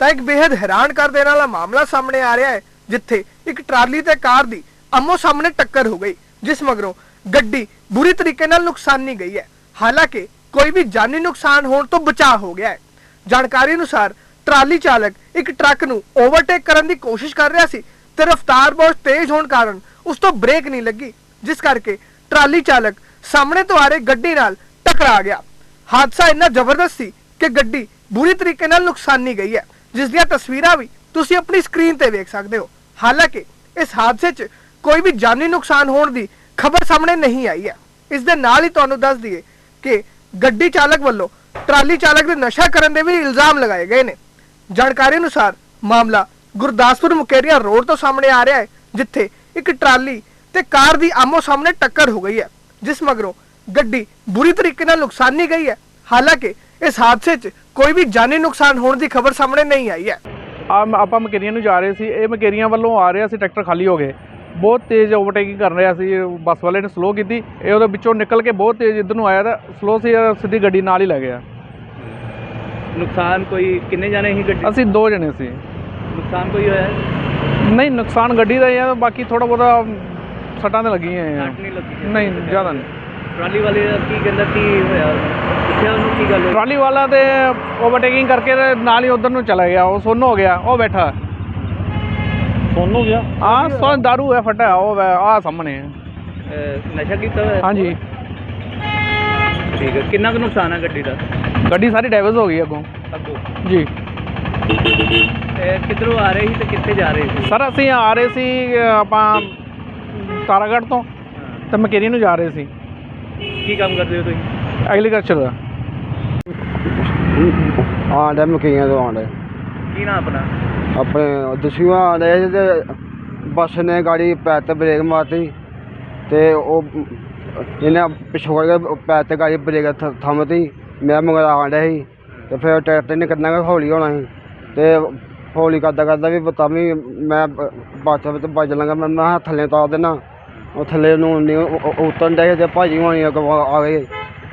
ਤਾਂ ਇੱਕ ਬੇहद ਹੈਰਾਨ ਕਰ ਦੇਣ ਵਾਲਾ ਮਾਮਲਾ ਸਾਹਮਣੇ ਆ ਰਿਹਾ ਹੈ, ਜਿੱਥੇ ਇੱਕ ਟਰਾਲੀ ਤੇ ਕਾਰ ਦੀ ਆਮੋ ਸਾਹਮਣੇ ਟੱਕਰ ਹੋ ਗਈ, ਜਿਸ ਮਗਰੋਂ ਗੱਡੀ ਬੁਰੀ ਤਰੀਕੇ ਨਾਲ ਨੁਕਸਾਨੀ ਗਈ ਹੈ। ਹਾਲਾਂਕਿ ਕੋਈ ਵੀ ਜਾਨੀ ਨੁਕਸਾਨ ਹੋਣ ਤੋਂ ਬਚਾਅ ਹੋ ਗਿਆ ਹੈ। ਜਾਣਕਾਰੀ ਅਨੁਸਾਰ ਟਰਾਲੀ ਚਾਲਕ ਇੱਕ ਟਰੱਕ ਨੂੰ ਓਵਰਟੇਕ ਕਰਨ ਦੀ ਕੋਸ਼ਿਸ਼ ਕਰ ਰਿਹਾ ਸੀ, ਤੇ ਰਫ਼ਤਾਰ ਬਹੁਤ ਤੇਜ਼ ਹੋਣ ਕਾਰਨ ਉਸ ਤੋਂ ਬ੍ਰੇਕ ਨਹੀਂ ਲੱਗੀ, ਜਿਸ ਕਰਕੇ ਟਰਾਲੀ ਚਾਲਕ ਸਾਹਮਣੇ ਤੋਂ ਆ ਰਹੀ ਗੱਡੀ ਨਾਲ ਟਕਰਾ ਗਿਆ। ਹਾਦਸਾ ਇੰਨਾ ਜ਼ਬਰਦਸਤ ਸੀ ਕਿ ਗੱਡੀ ਬੁਰੀ ਤਰੀਕੇ ਨਾਲ ਨੁਕਸਾਨੀ ਗਈ ਹੈ। ਜਿਸ ਦੀਆਂ ਤਸਵੀਰਾਂ ਵੀ ਤੁਸੀਂ ਆਪਣੀ ਸਕਰੀਨ ਤੇ ਵੇਖ ਸਕਦੇ ਹੋ। ਹਾਲਾਂਕਿ, ਇਸ ਹਾਦਸੇ 'ਚ ਕੋਈ ਵੀ ਜਾਨੀ ਨੁਕਸਾਨ ਹੋਣ ਦੀ ਖਬਰ ਸਾਹਮਣੇ ਨਹੀਂ ਆਈ ਹੈ। ਇਸ ਦੇ ਨਾਲ ਹੀ ਤੁਹਾਨੂੰ ਦੱਸ ਦਈਏ ਕਿ ਗੱਡੀ ਚਾਲਕ ਵੱਲੋਂ ਟਰਾਲੀ ਚਾਲਕ ਦੇ ਨਸ਼ਾ ਕਰਨ ਦੇ ਵੀ ਇਲਜ਼ਾਮ ਲਗਾਏ ਗਏ ਨੇ। ਜਾਣਕਾਰੀ ਅਨੁਸਾਰ ਮਾਮਲਾ ਗੁਰਦਾਸਪੁਰ ਮੁਕੇਰੀਆ ਰੋਡ ਤੋਂ ਸਾਹਮਣੇ ਆ ਰਿਹਾ ਹੈ, ਜਿੱਥੇ ਇੱਕ ਟਰਾਲੀ ਤੇ ਕਾਰ ਦੀ ਆਮੋ ਸਾਹਮਣੇ ਟੱਕਰ ਹੋ ਗਈ ਹੈ, ਜਿਸ ਮਗਰੋਂ ਗੱਡੀ ਬੁਰੀ ਤਰੀਕੇ ਨਾਲ ਨੁਕਸਾਨੀ ਗਈ ਹੈ। ਹਾਲਾਂਕਿ ਇਸ ਹਾਦਸੇ 'ਚ ਕੋਈ ਵੀ ਜਾਨੀ ਨੁਕਸਾਨ ਹੋਣ ਦੀ ਖਬਰ ਸਾਹਮਣੇ ਨਹੀਂ ਆਈ ਹੈ। ਆ ਆਪਾਂ ਮਕੇਰੀਆਂ ਨੂੰ ਜਾ ਰਹੇ ਸੀ। ਇਹ ਮਕੇਰੀਆਂ ਵੱਲੋਂ ਆ ਰਿਹਾ ਸੀ ਟਰੈਕਟਰ ਖਾਲੀ ਹੋ ਗਏ। ਬਹੁਤ ਤੇਜ਼ ਓਵਰਟੇਕਿੰਗ ਕਰ ਰਿਹਾ ਸੀ। ਬੱਸ ਵਾਲੇ ਨੇ ਸਲੋ ਕੀਤੀ। ਇਹ ਉਹਦੇ ਵਿੱਚੋਂ ਨਿਕਲ ਕੇ ਬਹੁਤ ਤੇਜ਼ ਇੱਧਰ ਨੂੰ ਆਇਆ ਤਾਂ ਸਲੋ ਸੀ ਸਿੱਧੀ ਗੱਡੀ ਨਾਲ ਹੀ ਲੈ ਗਿਆ। ਨੁਕਸਾਨ ਕੋਈ ਕਿੰਨੇ ਜਾਣੇ ਸੀ ਗੱਡੀ? ਅਸੀਂ ਦੋ ਜਣੇ ਸੀ। ਨੁਕਸਾਨ ਕੋਈ ਹੋਇਆ? ਹੈ? ਨਹੀਂ ਨੁਕਸਾਨ ਗੱਡੀ ਦਾ ਹੀ ਆ ਬਾਕੀ ਥੋੜਾ ਬਹੁਤਾ ਸੱਟਾਂ ਤੇ ਲੱਗੀਆਂ ਆ ਸੱਟ ਨਹੀਂ ਲੱਗੀ। ਨਹੀਂ ਜ਼ਿਆਦਾ ਨਹੀਂ। ਟਰਾਲੀ ਵਾਲੇ ਦਾ ਕੀ ਕਹਿੰਦਾ ਕੀ ਹੋਇਆ? ਪੁੱਛਿਆ ਉਹਨੂੰ ਕੀ ਗੱਲ ਹੋਈ? ਟਰਾਲੀ ਵਾਲਾ ਤੇ ਓਵਰਟੇਕਿੰਗ ਕਰਕੇ ਤੇ ਨਾਲ ਹੀ ਉਧਰ ਨੂੰ ਚਲਾ ਗਿਆ ਉਹ ਸੁੰਨ ਹੋ ਗਿਆ ਉਹ ਬੈਠਾ। ਹੋ ਗਿਆ? ਆ ਸੋ ਦਾਰੂ ਹੈ ਫਟਾ ਉਹ ਆ ਸਾਹਮਣੇ ਹੈ। ਨਸ਼ਾ ਕੀਤਾ ਹੋਇਆ? ਹਾਂਜੀ। ਠੀਕ ਹੈ ਕਿੰਨਾ ਕੁ ਨੁਕਸਾਨ ਹੈ ਗੱਡੀ ਦਾ? ਗੱਡੀ ਸਾਰੀ ਡੈਵਸ ਹੋ ਗਈ ਅੱਗੋਂ। ਅੱਗੋਂ? ਜੀ। ਇਹ ਕਿੱਧਰੋਂ ਆ ਰਹੇ ਸੀ ਤੇ ਕਿੱਥੇ ਜਾ ਰਹੇ ਸੀ? ਸਰ ਅਸੀਂ ਆ ਰਹੇ ਸੀ ਅ, ਆਪਾਂ ਤਾਰਾਗੜ੍ਹ ਤੋਂ ਤੇ ਮਕੇਰੀ ਨੂੰ ਜਾ ਰਹੇ ਸੀ। ਕੀ ਕੰਮ ਕਰਦੇ ਹੋ ਤੁਸੀਂ? ਐਗਰੀਕਲਚਰ ਦਾ। ਆਂਡੇ ਮਕਈਆਂ ਤੋਂ ਆਂਡੇ ਕੀ ਨਾਮ ਆਪਣਾ? ਆਪਣੇ ਦਸੂਆ ਆਂਡੇ ਤੇ ਬੱਸ ਨੇ ਗਾੜੀ ਪੈਰ ਤੇ ਬ੍ਰੇਕ ਮਾਰਤੀ ਤੇ ਉਹ ਇਹਨੇ ਪਿਛੋੜ ਕੇ ਪੈਰ ਤੇ ਗਾੜੀ ਬ੍ਰੇਕ ਥ- ਥੰਮਤੀ। ਮੈਂ ਮਗਰ ਆਂਡਾ ਸੀ ਤੇ ਫਿਰ ਟਰੈਕਟਰ ਨੇ ਕਿੰਨਾ ਕੁ ਹੌਲੀ ਹੋਣਾ ਸੀ। ਤੇ ਹੌਲੀ ਕਰਦਾ ਕਰਦਾ ਵੀ ਤਾਂ ਵੀ ਮੈਂ ਬੱਸ ਵਿੱਚ ਵੱਜ ਲਾਂਗਾ ਮੈਂ ਮੈਂ ਥੱਲੇ ਤਾਰ ਦੇਣਾ ਉਹ ਥੱਲੇ ਨੂੰ ਨਹੀਂ ਉਤਰਨ ਦੇ ਤੇ ਭਾਜੀ ਹੋਣੀ ਆ ਆ ਗਏ।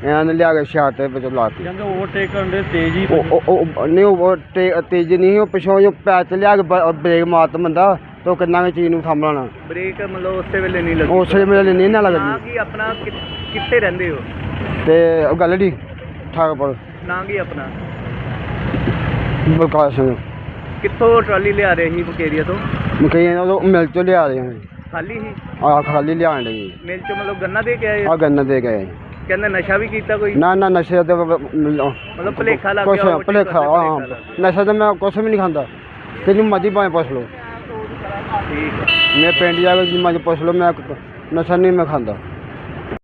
ਇਹਨਾਂ ਨੇ ਲਿਆ ਕੇ ਸ਼ਾਟ ਦੇ ਵਿੱਚ ਲਾਤੀ। ਕਹਿੰਦੇ ਓਵਰਟੇਕ ਕਰਨ ਦੇ ਤੇਜ਼ ਹੀ ਉਹ ਉਹ- ਉਹ ਨਹੀਂ ਉਹ ਤੇ- ਤੇਜ਼ ਨਹੀਂ ਉਹ ਪਿਛੋਂ ਜੋ ਤੇ ਲਿਆ ਕੇ ਬ- ਬ੍ਰੇਕ ਮਾਰਤ ਬੰਦਾ ਤੇ ਉਹ ਕਿੰਨਾ ਕੁ ਚੀਜ਼ ਨੂੰ ਥੰਮ ਲੈਣਾ। ਬ੍ਰੇਕ ਮਤਲਬ ਉਸੇ ਵੇਲੇ ਨਹੀਂ ਲੱਗੀ ਉਸੇ ਵੇਲੇ ਨਹੀਂ ਨਾ ਨਾ ਲੱਗਦੀ। ਕੀ ਆਪਣਾ ਕਿ- ਕਿੱਥੇ ਰਹਿੰਦੇ ਹੋ? ਤੇ ਉਹ ਗੱਲ ਦੀ ਠਾਕਪੁਰ ਨਾਂ ਕੀ ਆਪਣਾ? ਬਲਕਾਰ ਸਿੰਘ। ਕਿੱਥੋਂ ਟਰਾਲੀ ਲਿਆ ਰਹੇ ਸੀ ਬਕੇਰੀਆ ਤੋਂ? ਮਕਈਆਂ ਉਹ ਮਿਲ ਚੋਂ ਲਿਆ ਰਹੇ ਹਾਂ। ਖਾਲੀ ਸੀ? ਆ ਖਾਲੀ ਲਿਆਣ ਲਈ ਮਿਲ ਚੋਂ ਮਤਲਬ ਗੰਨਾ ਦੇ ਕੇ ਆਏ ਆ ਗੰਨ ਦੇ ਗਏ ਕਹਿੰਦੇ ਨਸ਼ਾ ਵੀ ਕੀਤਾ ਕੋਈ? ਨਾ ਨਾ ਨਸ਼ੇ ਤੇ ਮਤਲਬ ਭੁਲੇਖਾ ਲੱਗ ਕੁਛ ਗਿਆ ਭੁਲੇਖਾ ਹਾਂ। ਨਸ਼ਾ ਤਾਂ ਮੈਂ ਕੁਛ ਵੀ ਨਹੀਂ ਖਾਂਦਾ। ਤੈਨੂੰ ਮਰਜ਼ੀ ਭਾਵੇਂ ਪੁੱਛ ਲਓ। ਠੀਕ ਹੈ। ਮੈਂ ਪਿੰਡ ਜਾ ਕੇ ਜਿੰਨਾ ਚ ਪੁੱਛ ਲਓ ਮੈਂ ਨਸ਼ਾ ਨਹੀਂ ਮੈਂ ਖਾਂਦਾ।